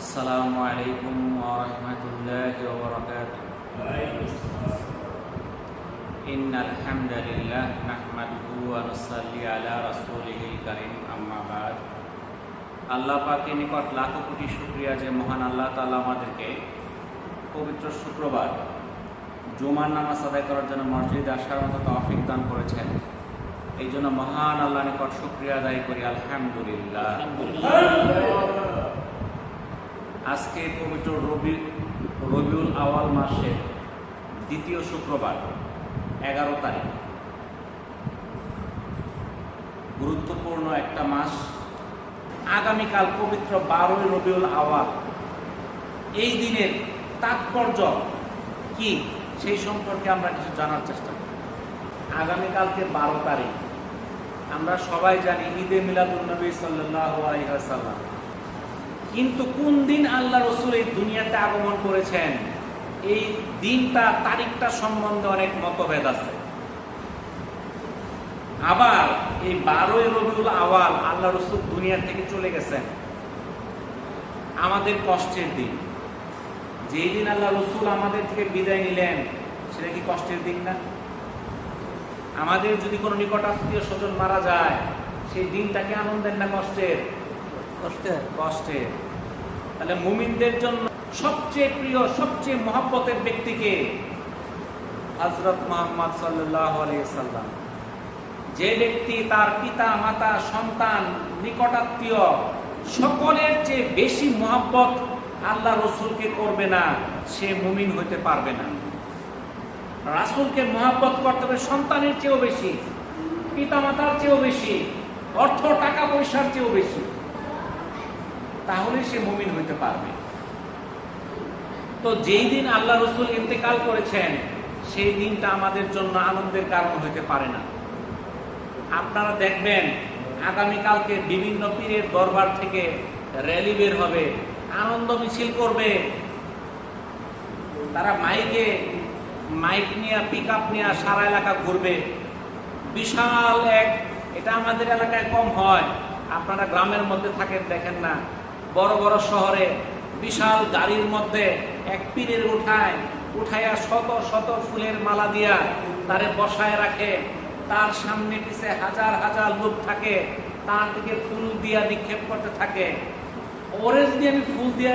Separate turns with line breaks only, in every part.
আসসালামু আলাইকুম ওয়া রাহমাতুল্লাহি ওয়া বারাকাতুহু। ইন্নাল হামদালিল্লাহ নাহমাদুহু ওয়া নুসাল্লি আলা রাসূলিহিল কারীম, আম্মা আল্লাহ পাকের নিকট লাখো কোটি শুক্রিয়া যে মহান আল্লাহ তাআলা আমাদেরকে পবিত্র শুক্রবার জুমার নামাজ আদায় করার জন্য মসজিদ আসার মতো তৌফিক দান করেছেন। এই জন্য মহান আল্লাহ নিকট শুক্রিয়া আদায় করি আলহামদুলিল্লাহ। আজকে পবিত্র রবি, রবিউল আওয়াল মাসের দ্বিতীয় শুক্রবার, এগারো তারিখ। গুরুত্বপূর্ণ একটা মাস। আগামীকাল পবিত্র বারোই রবিউল আওয়াল এই দিনের তাৎপর্য কি? সেই সম্পর্কে আমরা কিছু জানার চেষ্টা করি আগামীকালকে বারো তারিখ। আমরা সবাই জানি ঈদে মিলাদুলনবী সাল্লাহ আলহাম কিন্তু কোন দিন আল্লাহ রসুল এই দুনিয়াতে আগমন করেছেন? এই দিনটা তারিখটা সম্বন্ধে অনেক মতভেদ আছে। আবার এই বারোই রবিউল আওয়াল আল্লাহ রসুল দুনিয়া থেকে চলে গেছেন। আমাদের কষ্টের দিন। যেই দিন আল্লাহ রসুল আমাদের থেকে বিদায় নিলেন সেটা কি কষ্টের দিন না? আমাদের যদি কোনো নিকটাত্মীয় স্বজন মারা যায় সেই দিনটাকে আনন্দের না কষ্টের?
কষ্টের।
কষ্টের। তাহলে মুমিনদের জন্য সবচেয়ে প্রিয়, সবচেয়ে মহাব্বতের ব্যক্তিকে হজরত মোহাম্মদ সাল্লাম যে ব্যক্তি তার পিতা, মাতা, সন্তান, নিকটাত্মীয় সকলের চেয়ে বেশি মহাব্বত আল্লাহ রসুলকে করবে না, সে মুমিন হইতে পারবে না। রাসুলকে মহাব্বত করতে হবে সন্তানের চেয়েও বেশি পিতা মাতার চেয়েও বেশি, অর্থ টাকা পয়সার চেয়েও বেশি। তাহলে সে মুমিন হইতে পারবে। তো যেই দিন আল্লাহ রসুল ইন্তেকাল করেছেন, সেই দিনটা আমাদের জন্য আনন্দের কারণ হইতে পারে না। আপনারা দেখবেন, আগামীকালকে বিভিন্ন পীরের দরবার থেকে র্যালি বের হবে, আনন্দ মিছিল করবে। তারা মাইকে, মাইক নিয়ে পিক আপ নিয়ে সারা এলাকা ঘুরবে। বিশাল এক, এটা আমাদের এলাকায় কম হয়। আপনারা গ্রামের মধ্যে থাকেন, দেখেন না। বড় বড় শহরে বিশাল গাড়ির মধ্যে এক পীরের উঠায়, উঠাইয়া শত শত ফুলের মালা দিয়া তারে বসায় রাখে। তার সামনে পিছে হাজার হাজার লোক থাকে, তার দিকে ফুল দিয়া নিক্ষেপ করতে থাকে। ওরে যদি আমি ফুল দিয়া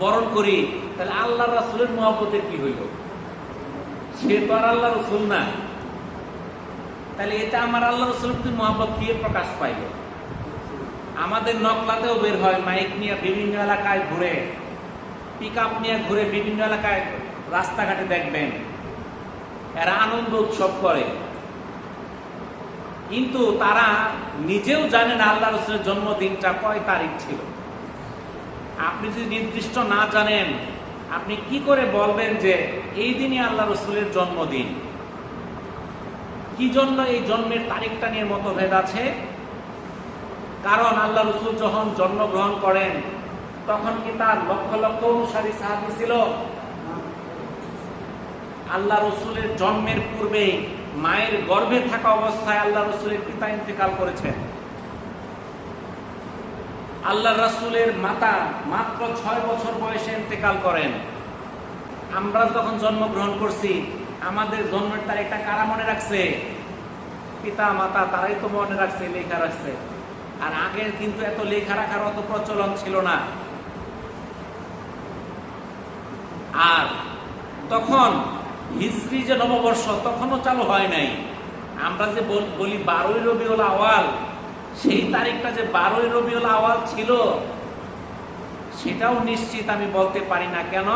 বরণ করি, তাহলে আল্লাহ রাসুলের মহব্বতের কি হইল? সে তো আর আল্লাহ রসুল না। তাহলে এটা আমার আল্লাহ রসুলের প্রতি মহব্বত দিয়ে প্রকাশ পাইল? আমাদের নকলাতেও বের হয়, মাইক নিয়ে বিভিন্ন এলাকায় ঘুরে পিক আপ নিয়ে ঘুরে বিভিন্ন এলাকায় রাস্তাঘাটে দেখবেন, এরা আনন্দ উৎসব করে। কিন্তু তারা নিজেও জানেন আল্লাহ রসুলের জন্মদিনটা কয় তারিখ ছিল। আপনি যদি নির্দিষ্ট না জানেন, আপনি কি করে বলবেন যে এই দিনই আল্লাহ রসুলের জন্মদিন? কি জন্য এই জন্মের তারিখটা নিয়ে মতভেদ আছে? কারণ আল্লাহ রসুল যখন জন্মগ্রহণ করেন, তখন কি তার লক্ষ লক্ষ অনুসারী সাহাবি ছিল? আল্লাহ রসুলের জন্মের পূর্বে মায়ের গর্ভে থাকা অবস্থায় আল্লাহ রসুলের পিতা ইন্তেকাল করেছেন। আল্লাহ রসুলের মাতা মাত্র ছয় বছর বয়সে ইন্তেকাল করেন। আমরা যখন জন্মগ্রহণ করছি, আমাদের জন্মের তারিখটা কারা মনে রাখছে? পিতা, মাতা, তারাই তো মনে রাখছে, লেখা রাখছে। আর আগে কিন্তু এত লেখা রাখার অত প্রচলন ছিল না। আর তখন হিস্ট্রি যে নববর্ষ তখনও চালু হয় নাই। আমরা যে বলি বারোই রবিউল আওয়াল, সেই তারিখটা যে বারোই রবিউল আওয়াল ছিল, সেটাও নিশ্চিত আমি বলতে পারি না। কেন?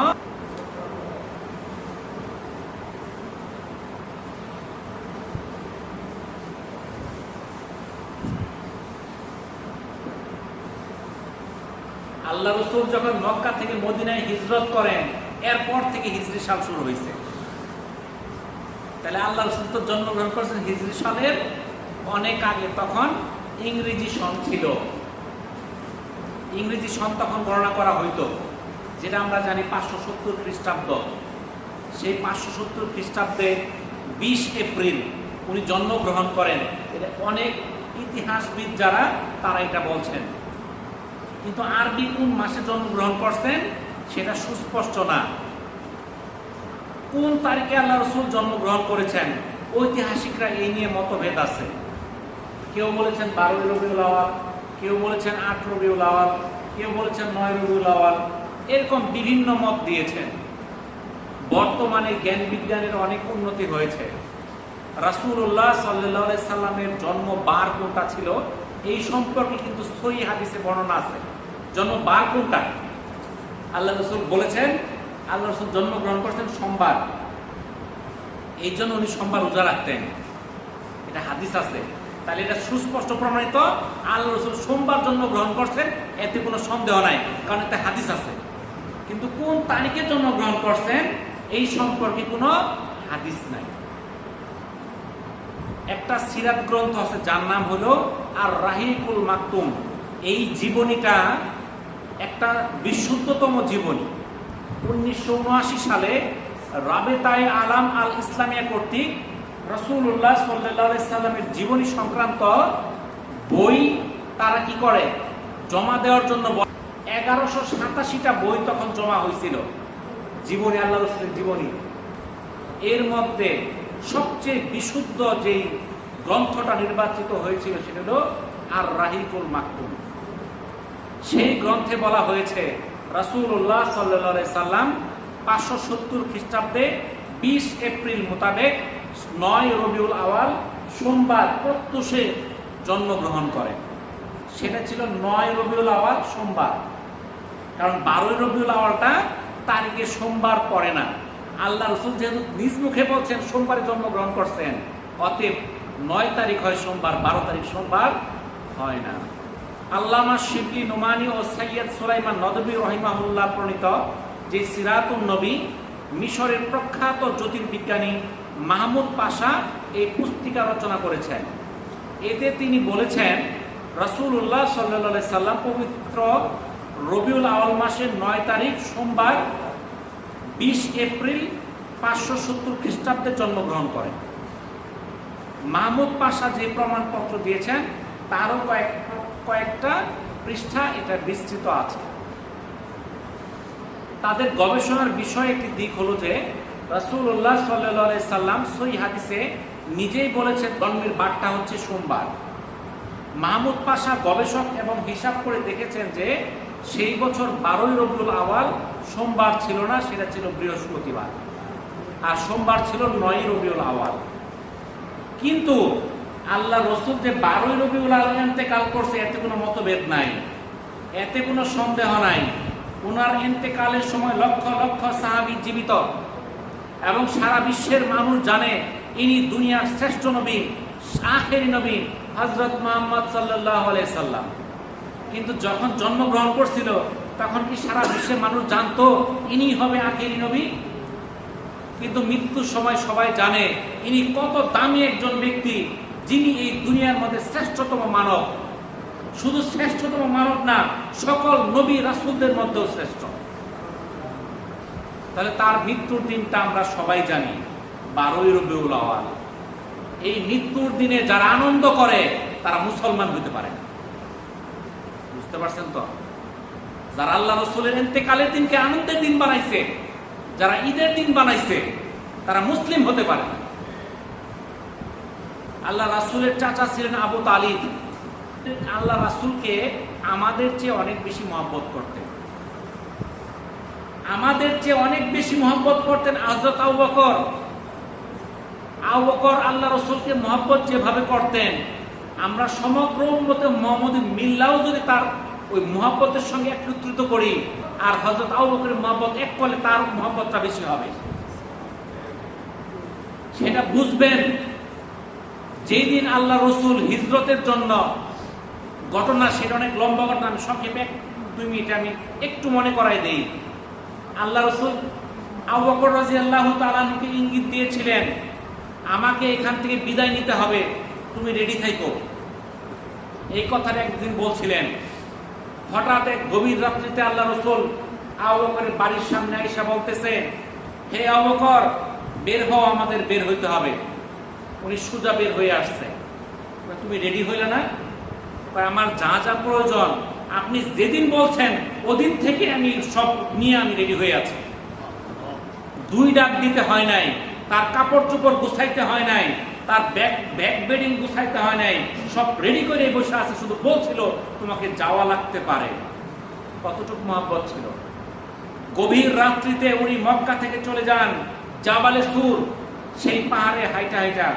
আল্লাহ রসুল যখন মক্কা থেকে মদিনায় হিজরত করেন, এরপর থেকে হিজরি সাল শুরু হয়েছে তাহলে আল্লাহ রসুল তো জন্মগ্রহণ করেছেন হিজরি সালের অনেক আগে, তখন ইংরেজি সন ছিল। ইংরেজি সন তখন গণনা করা হইতো, যেটা আমরা জানি পাঁচশো সত্তর খ্রিস্টাব্দ। সেই পাঁচশো সত্তর খ্রিস্টাব্দে বিশ এপ্রিল উনি জন্মগ্রহণ করেন। এটা অনেক ইতিহাসবিদ যারা, তারা এটা বলছেন। কিন্তু আরবি কোন মাসে জন্মগ্রহণ করছেন সেটা সুস্পষ্ট না। কোন তারিখে আল্লাহ রসুল জন্মগ্রহণ করেছেন? ঐতিহাসিকরা এই নিয়ে মতভেদ আছে। কেউ বলেছেন বারোই রবিউল আওয়াল, কেউ বলেছেন আট রবিউল আওয়াল, কেউ বলেছেন নয় রবিউল আওয়াল, এরকম বিভিন্ন মত দিয়েছেন। বর্তমানে জ্ঞান বিজ্ঞানের অনেক উন্নতি হয়েছে। রাসূলুল্লাহ সাল্লাহ সাল্লামের জন্ম বার কোনটা ছিল? এই সম্পর্কে কিন্তু সহি হাদিসে বর্ণনা আছে। জন্ম বার কোনটা? আল্লাহ রসুল বলেছেন, আল্লাহ রসুল জন্মগ্রহণ করছেন সোমবার। এই জন্য উনি সোমবার রোজা রাখতেন। এটা হাদিস আছে। তাহলে এটা সুস্পষ্ট প্রমাণিত, আল্লাহ রসুল সোমবার জন্মগ্রহণ করছেন, এতে কোনো সন্দেহ নাই, কারণ এতে হাদিস আছে। কিন্তু কোন তারিখে জন্মগ্রহণ করছেন, এই সম্পর্কে কোনো হাদিস নাই। একটা সিরাত গ্রন্থ আছে, যার নাম হলো আর রাহিকুল মাকতুম। এই জীবনীটা একটা বিশুদ্ধতম জীবনী। উনিশশো উনআশি সালে রাবেতায় আলাম আল ইসলামিয়া কর্তৃক রসুল্লাহ সাল্লাহ সাল্লামের জীবনী সংক্রান্ত বই তারা কি করে? জমা দেওয়ার জন্য এগারোশো সাতাশিটা বই তখন জমা হয়েছিল। জীবনী, আল্লাহ রসুলের জীবনী। এর মধ্যে সবচেয়ে বিশুদ্ধ যেই গ্রন্থটা নির্বাচিত হয়েছিল সেটা হলো আর রাহিকুল মাকতুম। সেই গ্রন্থে বলা হয়েছে, রাসূলুল্লাহ সাল্লাহ সাল্লাম পাঁচশো সত্তর খ্রিস্টাব্দে বিশ এপ্রিল মোতাবেক নয় রবিউল আওয়াল সোমবার প্রত্যুষে জন্মগ্রহণ করেন সেটা ছিল নয় রবিউল আওয়াল সোমবার। কারণ বারোই রবিউল আওয়ালটা তারিখে সোমবার পড়ে না। আল্লাহ রসুল যেহেতু নিজ মুখে বলছেন, সোমবারে জন্মগ্রহণ করছেন, অতএব নয় তারিখ হয় সোমবার, বারো তারিখ সোমবার হয় না। আল্লামা শিবলি নোমানি ও সৈয়দ সুলাইমান নদবী রহিমাহুল্লাহ প্রণীত যে সিরাতুন নবী, মিশরের প্রখ্যাত জ্যোতির্বিজ্ঞানী মাহমুদ পাশা এই পুস্তিকা রচনা করেছেন। এতে তিনি বলেছেন রসুল্লাহ সাল্লা সাল্লাম পবিত্র রবিউল আওয়াল মাসের নয় তারিখ সোমবার বিশ এপ্রিল পাঁচশো সত্তর খ্রিস্টাব্দে জন্মগ্রহণ করেন। মাহমুদ পাশা যে প্রমাণপত্র দিয়েছেন, তারও কয়েক কয়েকটা পৃষ্ঠা এটা বিস্তৃত আছে। তাদের গবেষণার বিষয় একটি দিক হলো যে, রাসূলুল্লাহ সাল্লাহ সাল্লাম সই হাদিসে নিজেই বলেছেন, জন্মের বারটা হচ্ছে সোমবার। মাহমুদ পাশা গবেষক এবং হিসাব করে দেখেছেন যে, সেই বছর বারোই রবিউল আওয়াল সোমবার ছিল না, সেটা ছিল বৃহস্পতিবার। আর সোমবার ছিল নয় রবিউল আওয়াল। কিন্তু আল্লাহ রসুল যে বারোই রবিউল আওয়াল ইন্তেকাল করছে, এতে কোনো মতভেদ নাই। এতে কোনো সন্দেহ নাই। ওনার ইন্তেকালের সময় লক্ষ লক্ষ সাহাবি জীবিত। এবং সারা বিশ্বের মানুষ জানে, ইনি দুনিয়ার শ্রেষ্ঠ নবী, আখেরি নবী হজরত মোহাম্মদ সাল্লাহ সাল্লাম। কিন্তু যখন জন্মগ্রহণ করছিল, তখন কি সারা বিশ্বের মানুষ জানতো, ইনি হবে আখেরি নবী? কিন্তু মৃত্যুর সময় সবাই জানে, ইনি কত দামি একজন ব্যক্তি যিনি এই দুনিয়ার মধ্যে শ্রেষ্ঠতম মানব, শুধু শ্রেষ্ঠতম মানব না, সকল নবী রাসুলদের মধ্যেও শ্রেষ্ঠ। তাহলে তার মৃত্যুর দিনটা আমরা সবাই জানি, বারোই রবিউল আওয়াল। এই মৃত্যুর দিনে যারা আনন্দ করে, তারা মুসলমান হতে পারে বুঝতে পারছেন তো? যারা আল্লাহ রসুলের এতেকালের দিনকে আনন্দের দিন বানাইছে, যারা ঈদের দিন বানাইছে, তারা মুসলিম হতে পারে আল্লাহ রাসুলের চাচা ছিলেন আবু তালিব। আল্লাহ রাসুলকে আমাদের চেয়ে অনেক বেশি মহব্বত করতেন। আমাদের চেয়ে অনেক বেশি মহব্বত করতেন হজরত আবু বকর। আবু বকর আল্লাহ রসুলকে মহব্বত যেভাবে করতেন, আমরা সমগ্র উন্মতে মোহাম্মদ মিল্লাও যদি তার ওই মহব্বতের সঙ্গে একত্রিত করি, আর হজরত আবু বকরের মহব্বত এক করলে তার মহব্বতটা বেশি হবে। সেটা বুঝবেন। যেই দিন আল্লাহ রসুল হিজরতের জন্য ঘটনা, সেটা অনেক লম্বা ঘটনা, আমি সংক্ষেপে দুই মিনিটে আমি একটু মনে করাই দেই। আল্লাহ রসুল আবু বকর রাজি আল্লাহ তালানুকে ইঙ্গিত দিয়েছিলেন, আমাকে এখান থেকে বিদায় নিতে হবে, তুমি রেডি থাইকো। এই কথাটা একদিন বলছিলেন। হঠাৎ এক গভীর রাত্রিতে আল্লাহ রসুল আবু বকরের বাড়ির সামনে আইসা বলতেছে, হে আবু বকর, বের হও, আমাদের বের হইতে হবে। উনি সোজা বের হয়ে আসছে। তুমি রেডি হইলে না? আমার যা যা প্রয়োজন, আপনি যেদিন বলছেন, ওদিন থেকে আমি সব নিয়ে আমি রেডি হয়ে আছি। দুই ডাক দিতে হয় নাই, তার কাপড় চোপড় গুছাইতে হয় নাই, তার ব্যাগ ব্যাগ বেডিং গুছাইতে হয় নাই, সব রেডি করে বসে আছে, শুধু বলছিল, তোমাকে যাওয়া লাগতে পারে। কতটুকু মহাব্বত ছিল। গভীর রাত্রিতে উনি মক্কা থেকে চলে যান জাবালে সুর, সেই পাহাড়ে হাইটা হাইটা।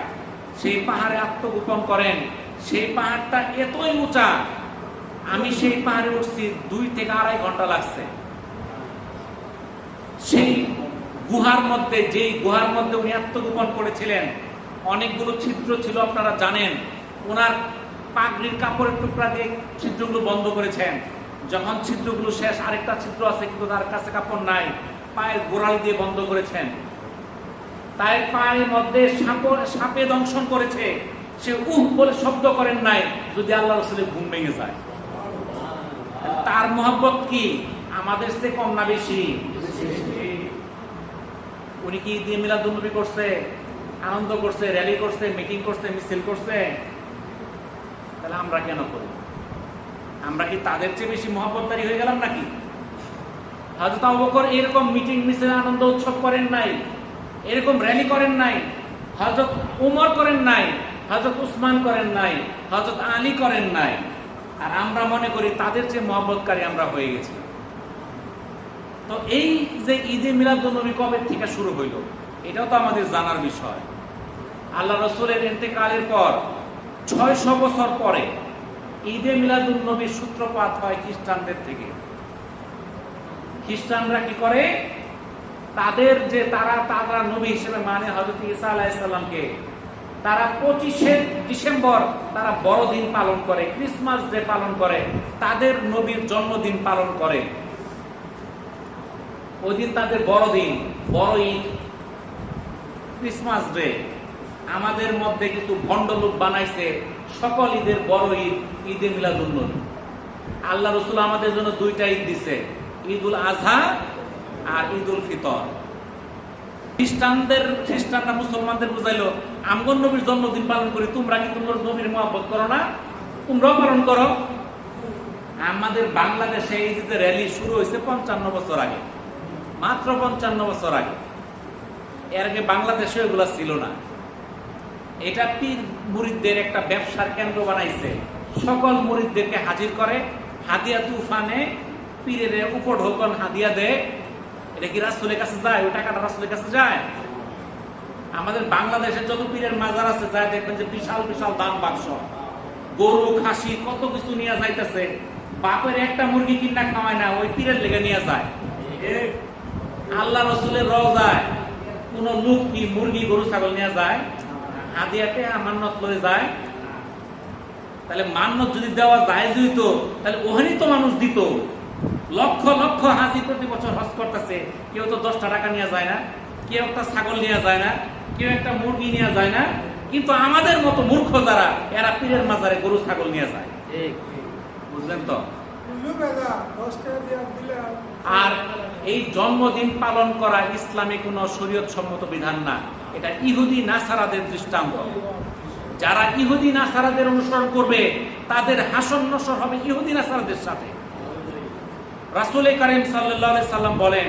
সেই পাহাড়ে আত্মগোপন করেন। সেই পাহাড়টা এতই উঁচা, আমি সেই পাহাড়ে উঠছি দুই থেকে আড়াই ঘণ্টা লাগছে। সেই গুহার মধ্যে, যেই গুহার মধ্যে উনি আত্মগোপন করেছিলেন, অনেকগুলো ছিদ্র ছিল, আপনারা জানেন। ওনার পাগড়ির কাপড়ের টুকরা দিয়ে ছিদ্রগুলো বন্ধ করেছেন। যখন ছিদ্রগুলো শেষ, আরেকটা ছিদ্র আছে, কিন্তু তার কাছে কাপড় নাই, পায়ের গোড়াল দিয়ে বন্ধ করেছেন। তাই পায়ের মধ্যে সাপে দংশন করেছে। সে উহ বলে শব্দ করেন নাই, যদি আল্লাহ রসুলের ঘুম ভেঙে যায়। তার মোহাব্বত কি? আমাদের চেয়ে কম না বেশি? উনি কি দিয়ে মিলাদুন্নবী করছে, আনন্দ করছে র্যালি করছে মিটিং করছে, মিছিল করছে? তাহলে আমরা কেন করি? আমরা কি তাদের চেয়ে বেশি মহব্বতদারি হয়ে গেলাম নাকি? বকর এরকম মিটিং মিছিল, আনন্দ, উৎসব করেন নাই। এরকম র্যালি করেন নাই হজরত উমর করেন নাই হজরত উসমান করেন নাই হজরত আলী করেন নাই। আর আমরা মনে করি তাদের চেয়ে মহব্বতকারী আমরা হয়ে গেছি। তো এই যে ঈদে মিলাদুন্নবী কবে থেকে শুরু হইল, এটাও তো আমাদের জানার বিষয়। আল্লাহ রসুলের ইন্তেকালের পর, ছয়শো বছর পরে ঈদে মিলাদুন্নবীর সূত্রপাত হয় খ্রিস্টানদের থেকে। খ্রিস্টানরা কি করে? তাদের যে তারা তারা নবী হিসেবে মানে হজরত ইসা আলাহিসাল্লামকে তারা পঁচিশে ডিসেম্বর তারা বড়দিন পালন করে, ক্রিসমাস ডে পালন করে, তাদের নবীর জন্মদিন পালন করে। ওই দিন তাদের বড়দিন, বড় ঈদ, ক্রিসমাস ডে। আমাদের মধ্যে কিছু ভণ্ড লোক বানাইছে, সকল ঈদের বড় ঈদ, ঈদে মিলাদুন্নবী আল্লাহ রসুল আমাদের জন্য দুইটা ঈদ দিছে, ঈদুল আজহা আর ঈদুল ফিতর। খ্রিস্টানদের খ্রিস্টানরা মুসলমানদের বুঝাইলো আমগন নবীর জন্মদিন পালন করি, তোমরা কি তোমার নবীর মহাব্বত করো না? তোমরাও পালন করো। আমাদের বাংলাদেশে এই যে র্যালি শুরু হয়েছে পঞ্চান্ন বছর আগে, মাত্র পঞ্চান্ন বছর আগে। এর আগে বাংলাদেশে এগুলা ছিল না। এটা পীর মুরিদদের একটা ব্যবসার কেন্দ্র বানাইছে। সকল মুরিদদেরকে হাজির করে হাদিয়া তুফানে পীরের উপর ঢোকন হাদিয়া দেয়। এটা রাসুলের কাছে যায়, ওই টাকাটা রাসুলের কাছে যায়। আমাদের বাংলাদেশে যত পীরের মাজার আছে, যায় দেখবেন যে বিশাল বিশাল দাম বাক্স। গরু, খাসি, কত কিছু নিয়ে যাইতেছে। বাপের একটা মুরগি কিনা খাওয়ায় না, ওই পীরের লেগে নিয়ে যায়। আল্লাহ রসুলের রওজায় কোন লোক কি মুরগি, গরু, ছাগল নিয়ে যায়? হাদিয়াতে মান্নত করে যায়। তাহলে মান্নত যদি দেওয়া যায় যেত তাহলে ওখানেই তো মানুষ দিত। লক্ষ লক্ষ হাজি প্রতি বছর হজ করতেছে। কেউ তো দশটা টাকা নিয়ে যায় না কেউ একটা ছাগল নিয়ে যায় না কেউ একটা মুরগি নিয়ে যায় না। কিন্তু আমাদের মতো মূর্খ যারা এরা পীরের মাজারে গরু ছাগল নিয়ে যায়। বুঝলেন তো? আর এই জন্মদিন পালন করা ইসলামে কোনো শরীয়ত সম্মত বিধান না। এটা ইহুদি নাসারাদের দৃষ্টান্ত। যারা ইহুদি নাসারাদের অনুসরণ করবে তাদের হাসন নসর হবে ইহুদি নাসারাদের সাথে। রাসুল কারিম সাল্লাহ সাল্লাম বলেন,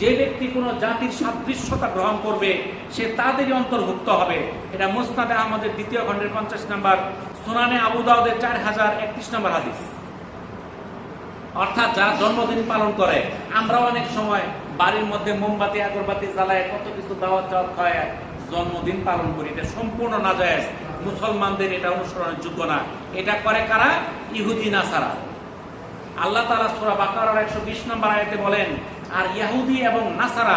যে ব্যক্তি কোনো জাতির সাদৃশ্যতা গ্রহণ করবে, সে তাদেরই অন্তর্ভুক্ত হবে। এটা মুস্তাদে আহমদের দ্বিতীয় খণ্ডের পঞ্চাশ নম্বর, সুনানে আবু দাউদের চার হাজার একত্রিশ নম্বর হাদিস। অর্থাৎ যারা জন্মদিন পালন করে, আমরা অনেক সময় বাড়ির মধ্যে মোমবাতি, আগরবাতি জ্বালায় কত কিছু দাওয়াত দাওয়াত খায় জন্মদিন পালন করি। এটা সম্পূর্ণ নাজায়েজ। মুসলমানদের এটা অনুসরণের যোগ্য না। এটা করে কারা? ইহুদি, নাসারা। আল্লাহ তালা সুরা বাকার একশো বিশ নম্বর আয়তে বলেন, আর ইয়াহুদি এবং নাসারা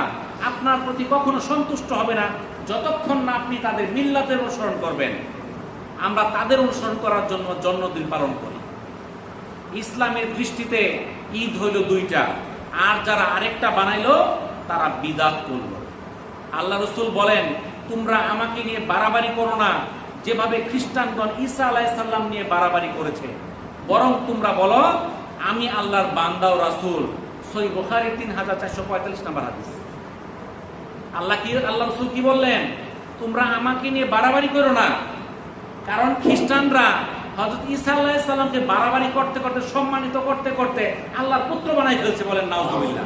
আপনার প্রতি কখনো সন্তুষ্ট হবে না যতক্ষণ না আপনি তাদের মিল্লাতের অনুসরণ করবেন। আমরা তাদের অনুসরণ করার জন্য জন্মদিন পালন করি। ইসলামের দৃষ্টিতে ঈদ হইল দুইটা। আর যারা আরেকটা বানাইল, তারা বিদাত করল। আল্লাহ রসুল বলেন, তোমরা আমাকে নিয়ে বাড়াবাড়ি করো না। যেভাবে খ্রিস্টানগণ ঈসা আলাইসাল্লাম নিয়ে বাড়াবাড়ি করেছে, বরং তোমরা বলো আমি আল্লাহর বান্দা ও রাসুল। সই বোখারি তিন হাজার চারশো পঁয়তাল্লিশ নাম্বার হাদিস। আল্লাহ কি আল্লাহ রসুল কি বললেন? তোমরা আমাকে নিয়ে বাড়াবাড়ি করো না। কারণ খ্রিস্টানরা হজরত ঈসা আলাইসাল্লামকে বাড়াবাড়ি করতে করতে, সম্মানিত করতে করতে আল্লাহর পুত্র বানাই ফেলছে বলেন নাউজুবিল্লাহ।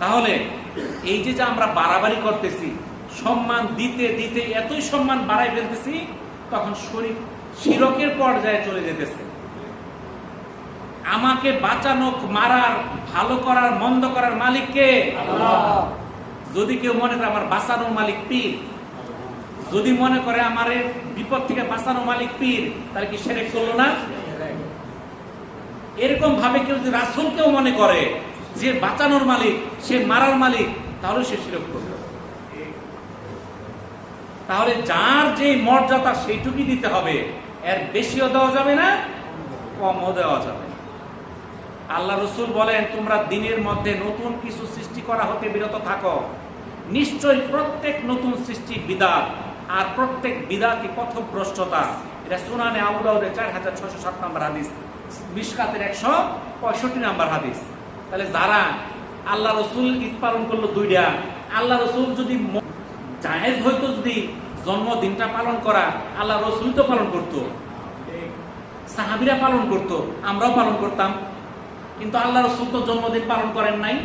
তাহলে এই যে যে আমরা বাড়াবাড়ি করতেছি, সম্মান দিতে দিতে এতই সম্মান বাড়াই ফেলতেছি, তখন শরীর শিরকের পর্যায়ে চলে যেতেছে। আমাকে বাঁচানো মারার ভালো করার মন্দ করার মালিক কে? যদি কেউ মনে করে আমার বাঁচানোর মালিক পীর যদি মনে করে আমার বিপদ থেকে বাঁচানো মালিক পীর তাহলে কি সেরেক করল না? এরকম ভাবে কেউ যদি রাসুলকেও মনে করে যে বাঁচানোর মালিক সে মারার মালিক তাহলে সে শিরক করবে তাহলে যার যে মর্যাদা সেইটুকুই দিতে হবে এর বেশিও দেওয়া যাবে না কমও দেওয়া যাবে। আল্লাহ রসুল বলেন, তোমরা দিনের মধ্যে নতুন কিছু সৃষ্টি করা হতে বিরত থাকো। নিশ্চয়ই প্রত্যেক নতুন সৃষ্টি বিদাত, আর প্রত্যেক বিদাতি পথভ্রষ্টতা। এটা সুনানে আবুদাউদের চার হাজার ছশো সাত নম্বর হাদিস, মিসকাতের একশো পঁয়ষট্টি নম্বর হাদিস। তাহলে যারা আল্লাহ রসুল ঈদ পালন করল দুইটা, আল্লাহ রসুল যদি জাহেজ হইতো যদি জন্মদিনটা পালন করা, আল্লাহ রসুল তো পালন করতো। সাহাবিরা পালন করতো, আমরাও পালন করতাম। কিন্তু আল্লাহ রসুল তো জন্মদিন পালন করেন নাই।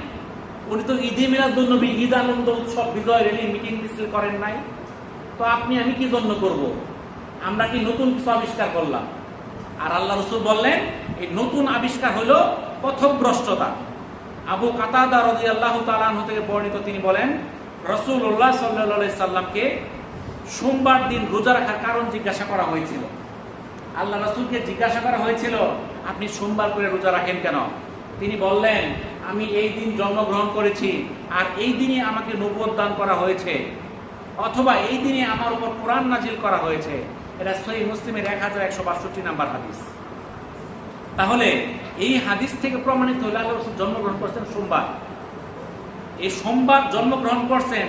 উনি তো ঈদে মিলাদুন্নবী ঈদ আনন্দ উৎসব, বিজয় রেলি মিটিং মিছিল করেন নাই। তো আপনি, আমি কি জন্য করব? আমরা কি নতুন কিছু আবিষ্কার করলাম? আর আল্লাহ রসুল বললেন, এই নতুন আবিষ্কার হলো পথভ্রষ্টতা আবু কাতাদা রদি আল্লাহ তালাহ থেকে বর্ণিত তিনি বলেন রসুল উল্লাহ সাল্লাহ সাল্লামকে সোমবার দিন রোজা রাখার কারণ জিজ্ঞাসা করা হয়েছিল। আল্লাহ রাসূলকে জিজ্ঞাসা করা হয়েছিল, আপনি সোমবার করে রোজা রাখেন কেন? তিনি বললেন, আমি এই দিন জন্মগ্রহণ করেছি, আর এই দিনে আমাকে নবুয়ত দান করা হয়েছে, অথবা এই দিনে আমার উপর কোরআন নাজিল করা হয়েছে। এটা সহি মুসলিমের এক হাজার একশো বাষট্টি নাম্বার হাদিস। তাহলে এই হাদিস থেকে প্রমাণিত হলে আল্লাহ রসুল জন্মগ্রহণ করছেন সোমবার। এই সোমবার জন্মগ্রহণ করছেন,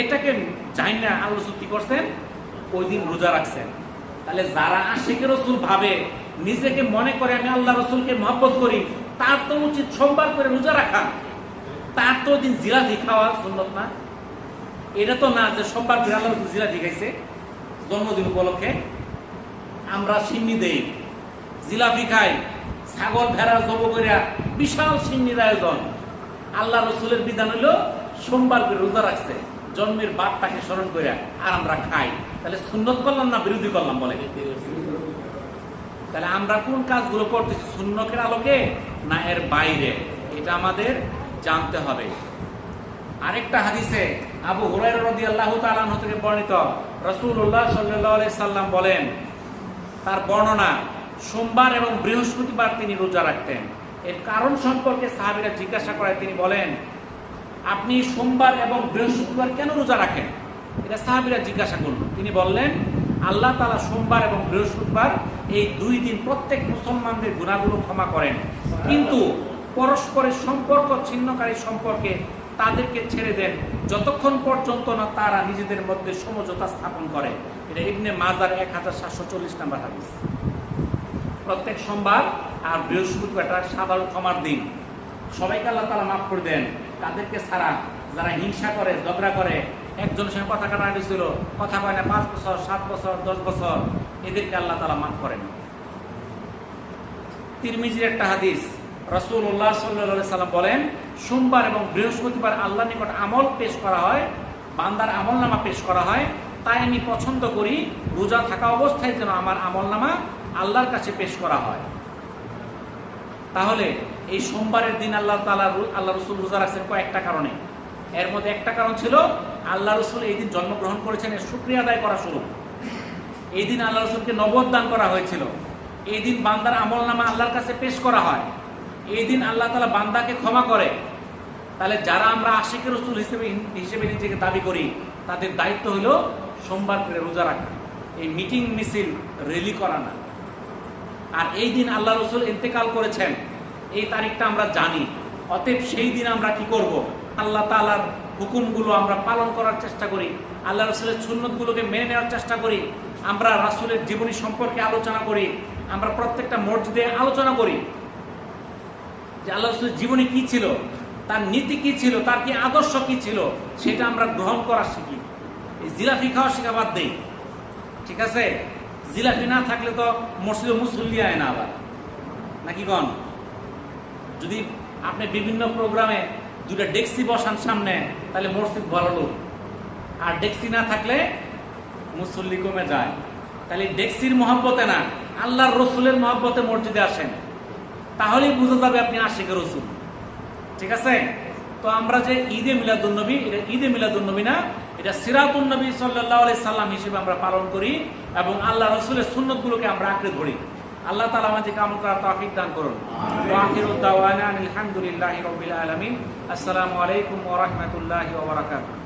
এটাকে জানি না আল্লাহ রসুল কি করছেন? ওই দিন রোজা রাখছেন। তাহলে যারা আশিকের রসুল ভাবে, নিজেকে মনে করে আমি আল্লাহ রসুলকে মহব্বত করি, তার তো উচিত সোমবার করে রোজা রাখা। তার তো দিন জিলাপি খাওয়া সুন্নত না। এটা তো না যে সোমবার করে আল্লাহ রসুল জিলাপি খাইছে। জন্মদিন উপলক্ষে আমরা সিন্নি দেই, জিলাপি খাই, ছাগল ভেড়া জব করিয়া বিশাল সিন্নির আয়োজন। আল্লাহ রসুলের বিধান হইল সোমবার করে রোজা রাখছে, জন্মের বাপটাকে স্মরণ করিয়া আর আমরা খাই তাহলে সুন্নত করলাম না বিরোধী করলাম, বলে? তাহলে আমরা কোন কাজগুলো করতেছি সুন্নকের আলোকে না এর বাইরে? এটা আমাদের জানতে হবে। আরেকটা হাদিসে আবু হুরাইরা রাদিয়াল্লাহু তাআলা থেকে বর্ণিত, রাসূলুল্লাহ সাল্লাল্লাহু আলাইহি সাল্লাম বলেন, তার বর্ণনা, সোমবার এবং বৃহস্পতিবার তিনি রোজা রাখতেন। এর কারণ সম্পর্কে সাহাবীরা জিজ্ঞাসা করায় তিনি বলেন, আপনি সোমবার এবং বৃহস্পতিবার কেন রোজা রাখেন? এটা সাহাবীরা জিজ্ঞাসা করল। তিনি বললেন, আল্লাহ তালা সোমবার এবং বৃহস্পতিবার এই দুই দিন প্রত্যেক মুসলমানদের গুণাগুলো ক্ষমা করেন। কিন্তু পরস্পরের সম্পর্ক ছিন্নকারী সম্পর্কে তাদেরকে ছেড়ে দেন যতক্ষণ পর্যন্ত না তারা নিজেদের মধ্যে সমঝোতা স্থাপন করে। এটা ইবনে মাজার এক হাজার সাতশো চল্লিশ নাম্বার হাদিস। প্রত্যেক সোমবার আর বৃহস্পতিবার সাধারণ ক্ষমার দিন। সবাইকে আল্লাহ তালা মাফ করে দেন। তাদেরকে ছাড়া যারা হিংসা করে, ঝগড়া করে একজনের সঙ্গে কথা কাটা হয়েছিল। কথা কয় না, পাঁচ বছর, সাত বছর, দশ বছর। এদেরকে আল্লাহ তালা মাফ করেন। তিরমিজির একটা হাদিস রসুল উল্লাহ সাল্লাহ সাল্লাম বলেন, সোমবার এবং বৃহস্পতিবার আল্লাহ নিকট আমল পেশ করা হয়, বান্দার আমল নামা পেশ করা হয়। তাই আমি পছন্দ করি রোজা থাকা অবস্থায় যেন আমার আমল নামা আল্লাহর কাছে পেশ করা হয়। তাহলে এই সোমবারের দিন আল্লাহ তালা আল্লাহ রসুল রোজা রাখছেন কয়েকটা কারণে। এর মধ্যে একটা কারণ ছিল আল্লাহ রসুল এই দিন জন্মগ্রহণ করেছেন, এর শুক্রিয়া আদায় করা শুরু। এই দিন আল্লাহ রসুলকে নবদ দান করা হয়েছিল। এই দিন বান্দার আমল নামা আল্লাহর কাছে পেশ করা হয়। এই দিন আল্লাহ তালা বান্দাকে ক্ষমা করে। তাহলে যারা আমরা আশিকের রসুল হিসেবে হিসেবে নিজেকে দাবি করি, তাদের দায়িত্ব হলো সোমবার করে রোজা রাখা। এই মিটিং মিছিল, রেলি করা না। আর এই দিন আল্লাহ রসুল ইন্তেকাল করেছেন। এই তারিখটা আমরা জানি। অতএব সেই দিন আমরা কি করব? আল্লাহ তালার হুকুমগুলো আমরা পালন করার চেষ্টা করি। আল্লাহ রসুলের সুন্নতগুলোকে মেনে নেওয়ার চেষ্টা করি। আমরা রাসুলের জীবনী সম্পর্কে আলোচনা করি। আমরা প্রত্যেকটা মসজিদে আলোচনা করি। যে আল্লাহ রসুলের জীবনী কি ছিল? তার নীতি কি ছিল? তার কি আদর্শ কি ছিল? সেটা আমরা গ্রহণ করা শিখি। এই জিলাফি খাওয়া শেখা বাদ দেই। ঠিক আছে? জিলাফি না থাকলে তো মসজিদে মুসল্লি আয় না আবার। নাকি কন? যদি আপনি বিভিন্ন প্রোগ্রামে দুটা ডেক্সি বসান সামনে, তাহলে মসজিদ ভালো লোক। আর ডেক্সি না থাকলে মুসল্লি কমে যায়। তাহলে ডেক্সির মহব্বতে না, আল্লাহর রসুলের মহব্বতে মসজিদে আসেন। তাহলেই বুঝা যাবে আপনি আশিক রসুল। ঠিক আছে? তো আমরা যে ঈদে মিলাদুন্নবী এটা ঈদে মিলাদুন্নবী না, এটা সিরাতুন্নবী সাল্লাহ আলাই সাল্লাম হিসেবে আমরা পালন করি এবং আল্লাহ রসুলের সুন্নতগুলোকে আমরা আঁকড়ে ধরি। আল্লাহ তালা আমাদেরকে আমল করার তাফিক দান করুন। আলহামদুলিল্লাহ রাব্বিল আলামিন। আসসালামু আলাইকুম ওরহমতুল্লাহ বারাকাতুহু।